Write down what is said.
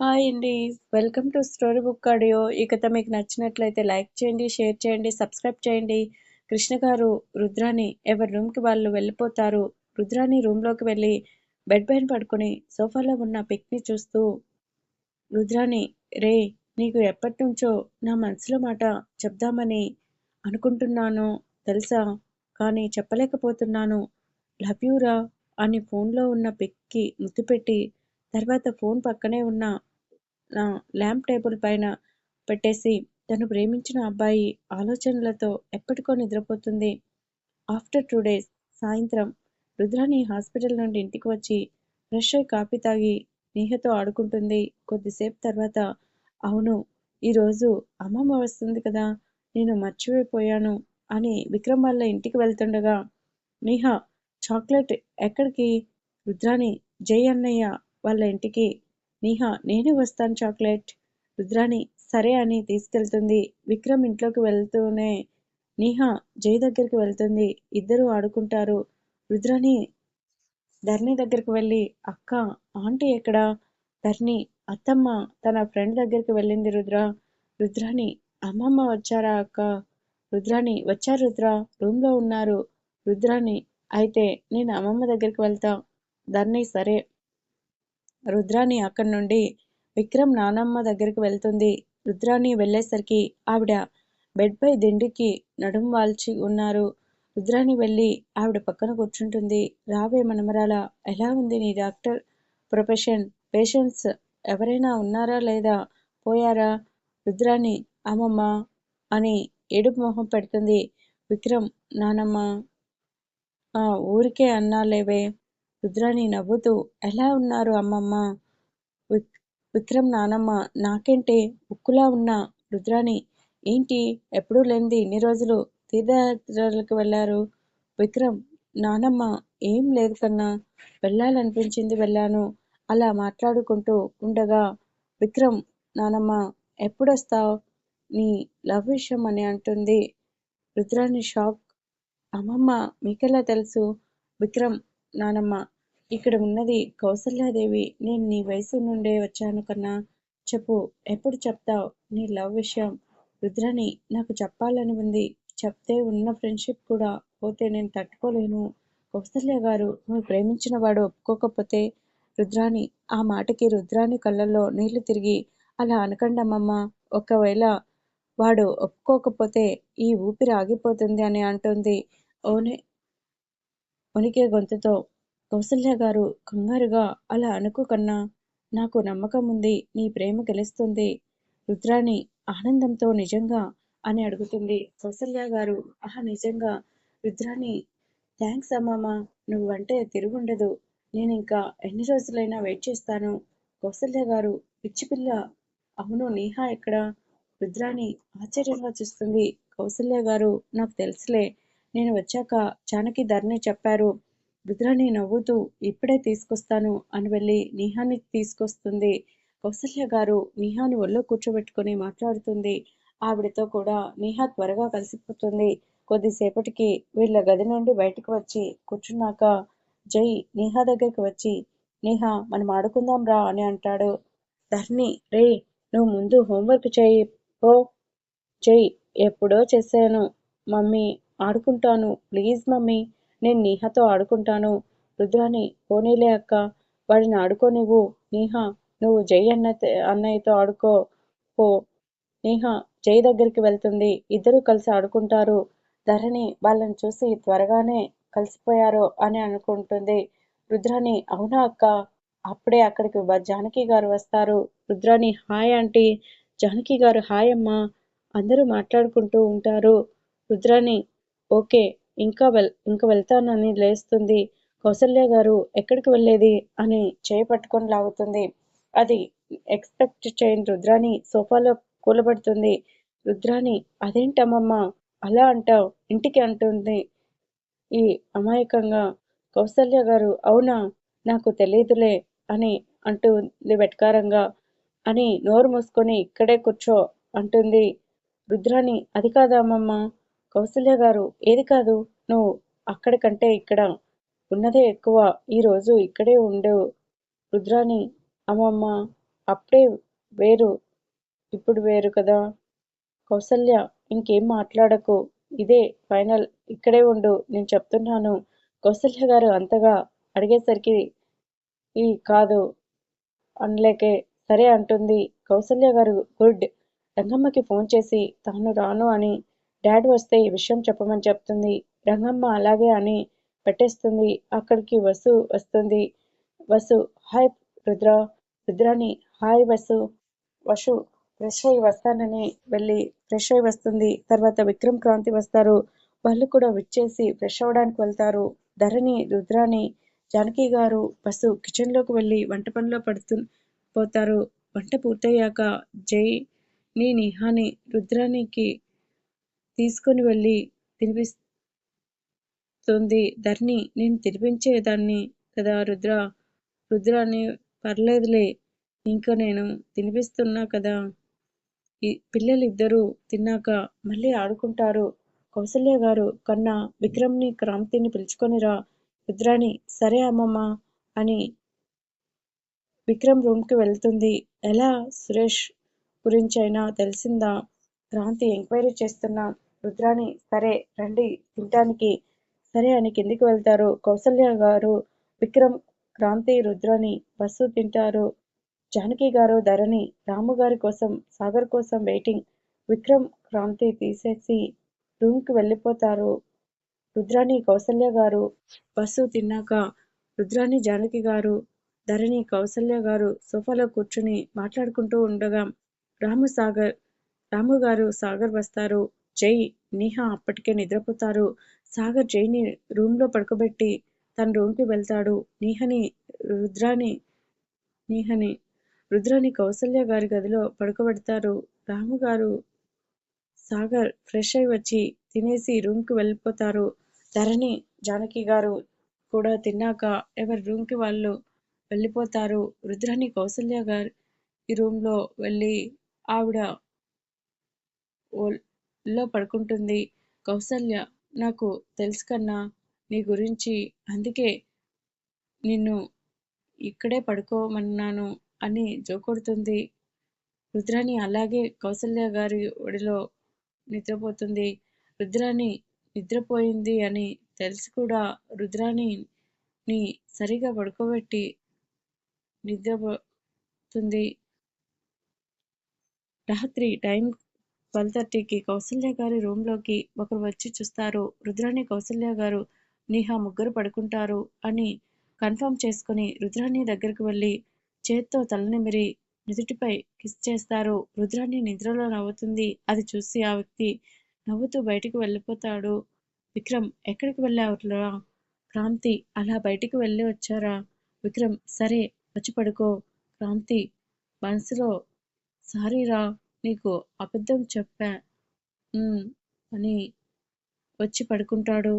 Hi అండి. Welcome to story book audio. ఈ కథ మీకు నచ్చినట్లయితే లైక్ చేయండి షేర్ చేయండి సబ్స్క్రైబ్ చేయండి. కృష్ణ గారు రుద్రాని ఎవరి రూమ్కి వాళ్ళు వెళ్ళిపోతారు? రుద్రాని రూమ్లోకి వెళ్ళి బెడ్ పైన పడుకొని సోఫాలో ఉన్న పిక్ని చూస్తూ రుద్రాని రే నీకు ఎప్పటి నుంచో నా మనసులో మాట చెప్దామని అనుకుంటున్నాను తెలుసా? కానీ చెప్పలేకపోతున్నాను. లవ్ యూరా అని ఫోన్లో ఉన్న పిక్కి ముద్దు పెట్టి తర్వాత ఫోన్ పక్కనే ఉన్న ల్యాంప్ టేబుల్ పైన పెట్టేసి తను ప్రేమించిన అబ్బాయి ఆలోచనలతో ఎప్పటికో నిద్రపోతుంది. ఆఫ్టర్ టూ డేస్ సాయంత్రం రుద్రాని హాస్పిటల్ నుండి ఇంటికి వచ్చి ఫ్రెష్ అయి కాఫీ తాగి నేహతో ఆడుకుంటుంది. కొద్దిసేపు తర్వాత అవును ఈరోజు అమ్మమ్మ వస్తుంది కదా నేను మర్చిపోయాను అని విక్రమ్ వాళ్ళ ఇంటికి వెళ్తుండగా నేహ చాక్లెట్ ఎక్కడికి? రుద్రాని జై అన్నయ్య వాళ్ళ ఇంటికి నిహా నేనే వస్తాను చాక్లెట్. రుద్రాని సరే అని తీసుకెళ్తుంది. విక్రమ్ ఇంట్లోకి వెళ్తూనే నిహా జై దగ్గరికి వెళ్తుంది. ఇద్దరు ఆడుకుంటారు. రుద్రాని ధర్ని దగ్గరికి వెళ్ళి అక్క ఆంటీ ఎక్కడ? ధర్ని అత్తమ్మ తన ఫ్రెండ్ దగ్గరికి వెళ్ళింది రుద్ర. రుద్రాని అమ్మమ్మ వచ్చారా అక్క? రుద్రాని వచ్చారు రుద్ర రూమ్లో ఉన్నారు. రుద్రాని అయితే నేను అమ్మమ్మ దగ్గరికి వెళ్తా. ధర్ని సరే. రుద్రాని అక్కడి నుండి విక్రమ్ నానమ్మ దగ్గరికి వెళ్తుంది. రుద్రాని వెళ్ళేసరికి ఆవిడ బెడ్పై దిండికి నడుం వాల్చి ఉన్నారు. రుద్రాని వెళ్ళి ఆవిడ పక్కన కూర్చుంటుంది. రావే మనమరాల ఎలా ఉంది నీ డాక్టర్ ప్రొఫెషన్? పేషెంట్స్ ఎవరైనా ఉన్నారా లేదా? పోయారా? రుద్రాని అమ్మమ్మ అని ఏడుపు మొహం పెడుతుంది. విక్రమ్ నానమ్మ ఆ ఊరికే అన్నాలేవే? రుద్రాని నవ్వుతూ ఎలా ఉన్నారు అమ్మమ్మ? విక్రమ్ నానమ్మ నాకంటే ఉక్కులా ఉన్న రుద్రాణి ఏంటి? ఎప్పుడూ లేనిది ఇన్ని రోజులు తీర్థయాత్రలకు వెళ్ళారు. విక్రమ్ నానమ్మ ఏం లేదు కన్నా. వెళ్ళాలనిపించింది వెళ్ళాను. అలా మాట్లాడుకుంటూ ఉండగా విక్రమ్ నానమ్మ ఎప్పుడొస్తావు? నీ లవ్ విషయం అని అంటుంది రుద్రాణి షాక్. అమ్మమ్మ మీకెలా తెలుసు? విక్రమ్ నానమ్మ ఇక్కడ ఉన్నది కౌసల్యాదేవి. నేను నీ వయసు నుండే వచ్చాను కన్నా. చెప్పు ఎప్పుడు చెప్తావు? నీ లవ్ విషయం. రుద్రని నాకు చెప్పాలని ఉంది. చెప్తే ఉన్న ఫ్రెండ్షిప్ కూడా పోతే నేను తట్టుకోలేను. కౌసల్య గారు నువ్వు ప్రేమించిన వాడు ఒప్పుకోకపోతే రుద్రాని ఆ మాటకి రుద్రాని కళ్ళల్లో నీళ్ళు తిరిగి అలా అనకండమ్మమ్మ ఒకవేళ వాడు ఒప్పుకోకపోతే ఈ ఊపిరి ఆగిపోతుంది అని అంటుంది. ఓనే వణికే గొంతుతో కౌసల్య గారు కంగారుగా అలా అనుకు కన్నా నాకు నమ్మకం ఉంది నీ ప్రేమ గెలుస్తుంది రుద్రాని ఆనందంతో నిజంగా అని అడుగుతుంది. కౌసల్య గారు ఆహా నిజంగా. రుద్రాని థ్యాంక్స్ అమ్మమ్మ నువ్వంటే తిరుగుండదు. నేను ఇంకా ఎన్ని రోజులైనా వెయిట్ చేస్తాను కౌసల్య గారు పిచ్చిపిల్ల అవును నేహా ఎక్కడ రుద్రాని ఆశ్చర్యంగా చూస్తుంది. కౌసల్య గారు నాకు తెలుసులే. నేను వచ్చాక జానకి ధరణి చెప్పారు రుద్రాని నవ్వుతూ ఇప్పుడే తీసుకొస్తాను అని వెళ్ళి నేహాని తీసుకొస్తుంది. కౌసల్య గారు నేహాని ఒళ్ళో కూర్చోబెట్టుకుని మాట్లాడుతుంది. ఆవిడతో కూడా నేహా త్వరగా కలిసిపోతుంది. కొద్దిసేపటికి వీళ్ళ గది నుండి బయటకు వచ్చి కూర్చున్నాక జై నేహా దగ్గరికి వచ్చి నేహా మనం ఆడుకుందాం రా అని అంటాడు. ధర్ని రే నువ్వు ముందు హోంవర్క్ చేయి ఓ జై ఎప్పుడో చేశాను మమ్మీ. ఆడుకుంటాను. ప్లీజ్ మమ్మీ నేను నీహతో ఆడుకుంటాను. రుద్రాని పోనీలే అక్క వాడిని ఆడుకోనివ్వు. నీహా నువ్వు జై అన్న అన్నయ్యతో ఆడుకో. పో. నీహా జై దగ్గరికి వెళ్తుంది. ఇద్దరూ కలిసి ఆడుకుంటారు. ధరణి వాళ్ళని చూసి త్వరగానే కలిసిపోయారు అని అనుకుంటుంది. రుద్రాని అవునా అక్క? అప్పుడే అక్కడికి జానకి గారు వస్తారు. Rudrani hi aunty. జానకి గారు హాయ్ అమ్మా. అందరూ మాట్లాడుకుంటూ ఉంటారు. రుద్రాని ఓకే ఇంకా వెల్ ఇంకా వెళ్తానని లేస్తుంది. కౌసల్య గారు ఎక్కడికి వెళ్ళేది? అని చేయి పట్టుకొని లాగుతుంది. అది ఎక్స్పెక్ట్ చేయని రుద్రాని సోఫాలో కూలబడుతుంది. రుద్రాని అదేంటమ్మమ్మ? అలా అంటావు? ఇంటికి అంటుంది ఈ అమాయకంగా. కౌసల్య గారు అవునా? నాకు తెలియదులే అని అంటుంది వెటకారంగా. అని నోరు మూసుకొని ఇక్కడే కూర్చో అంటుంది రుద్రాని అది కాదమ్మమ్మ కౌసల్య గారు ఏది కాదు నువ్వు అక్కడికంటే ఇక్కడ ఉన్నదే ఎక్కువ. ఈరోజు ఇక్కడే ఉండు. రుద్రాని అమ్మమ్మ అప్పుడే వేరు. ఇప్పుడు వేరు కదా. కౌసల్య ఇంకేం మాట్లాడకు. ఇదే ఫైనల్. ఇక్కడే ఉండు. నేను చెప్తున్నాను. కౌసల్య గారు అంతగా అడిగేసరికి ఈ కాదు అనలేకే. సరే అంటుంది. కౌసల్య గారు గుడ్. రంగమ్మకి ఫోన్ చేసి తాను రాను అని డాడ్ వస్తే ఈ విషయం చెప్పమని చెప్తుంది. రంగమ్మ అలాగే అని పెట్టేస్తుంది. అక్కడికి వసు వస్తుంది. Vasu hi Rudra. Rudrani hi Vasu. Vasu fresh అయి వస్తానని వెళ్ళి ఫ్రెష్ అయి వస్తుంది. తర్వాత విక్రమ్ క్రాంతి వస్తారు. వాళ్ళు కూడా విచ్చేసి ఫ్రెష్ అవ్వడానికి వెళ్తారు. ధరణి రుద్రాని జానకి గారు బస్సు కిచెన్లోకి వెళ్ళి వంట పనిలో పడుతు పోతారు. వంట పూర్తయ్యాక జై నీ నిహాని రుద్రానికి తీసుకుని వెళ్ళి తినిపిస్తుంది. ధరణి నేను తినిపించేదాన్ని కదా రుద్ర? రుద్రాన్ని పర్లేదులే ఇంకా నేను తినిపిస్తున్నా కదా. ఈ పిల్లలిద్దరూ తిన్నాక మళ్ళీ ఆడుకుంటారు. కౌసల్య గారు కన్నా విక్రమ్ని క్రాంతిని పిలుచుకొనిరా రుద్రాని సరే అమ్మమ్మ అని విక్రమ్ రూమ్కి వెళ్తుంది. ఎలా సురేష్ గురించైనా తెలిసిందా? క్రాంతి ఎంక్వైరీ చేస్తున్నా. రుద్రాణి సరే రండి తినటానికి. సరే అని కిందికి వెళ్తారు. కౌసల్య గారు విక్రమ్ క్రాంతి రుద్రాణి బస్సు తింటారు. జానకి గారు ధరణి రాము గారి కోసం సాగర్ కోసం వెయిటింగ్. విక్రమ్ క్రాంతి తీసేసి రూమ్కి వెళ్ళిపోతారు. రుద్రాణి కౌసల్య గారు బస్సు తిన్నాక రుద్రాణి జానకి గారు ధరణి కౌసల్య గారు సోఫాలో కూర్చుని మాట్లాడుకుంటూ ఉండగా రాము సాగర్ రాము గారు సాగర్ వస్తారు. జై నీహా అప్పటికే నిద్రపోతారు. సాగర్ జైని రూమ్లో పడుకోబెట్టి తన రూమ్కి వెళ్తాడు. నీహని రుద్రాని నీహని రుద్రాని కౌసల్య గారి గదిలో పడుకోబెడతారు. రాము గారు సాగర్ ఫ్రెష్ అయి వచ్చి తినేసి రూమ్కి వెళ్ళిపోతారు. ధరణి జానకి గారు కూడా తిన్నాక ఎవరి రూమ్కి వాళ్ళు వెళ్ళిపోతారు. రుద్రాని కౌసల్య గారి ఈ రూమ్లో వెళ్ళి ఆవిడ లో పడుకుంటుంది. కౌసల్య నాకు తెలుసు కన్నా నీ గురించి అందుకే నిన్ను ఇక్కడే పడుకోమన్నాను అని జోకొడుతుంది. రుద్రాణి అలాగే కౌసల్య గారి ఒడిలో నిద్రపోతుంది. రుద్రాణి నిద్రపోయింది అని తెలిసి కూడా రుద్రాణిని సరిగా పడుకోబెట్టి నిద్రపోతుంది రాత్రి టైం ట్వెల్వ్ థర్టీకి కౌసల్య గారి రూమ్లోకి ఒకరు వచ్చి చూస్తారు. రుద్రాణి కౌసల్య గారు నీహా ముగ్గురు పడుకుంటారు అని కన్ఫర్మ్ చేసుకుని రుద్రాణి దగ్గరికి వెళ్ళి చేత్తో తలనిమిరి నుదుటిపై కిస్ చేస్తారు. రుద్రాణి నిద్రలో నవ్వుతుంది. అది చూసి ఆ వ్యక్తి నవ్వుతూ బయటికి వెళ్ళిపోతాడు. విక్రమ్ ఎక్కడికి వెళ్ళావురా? క్రాంతి అలా బయటికి వెళ్ళి వచ్చారా? విక్రమ్ సరే వచ్చి పడుకో. క్రాంతి మనసులో సారీరా? నీకు అబద్ధం చెప్పా. "ఉమ్" అని వచ్చి పడుకుంటాడు.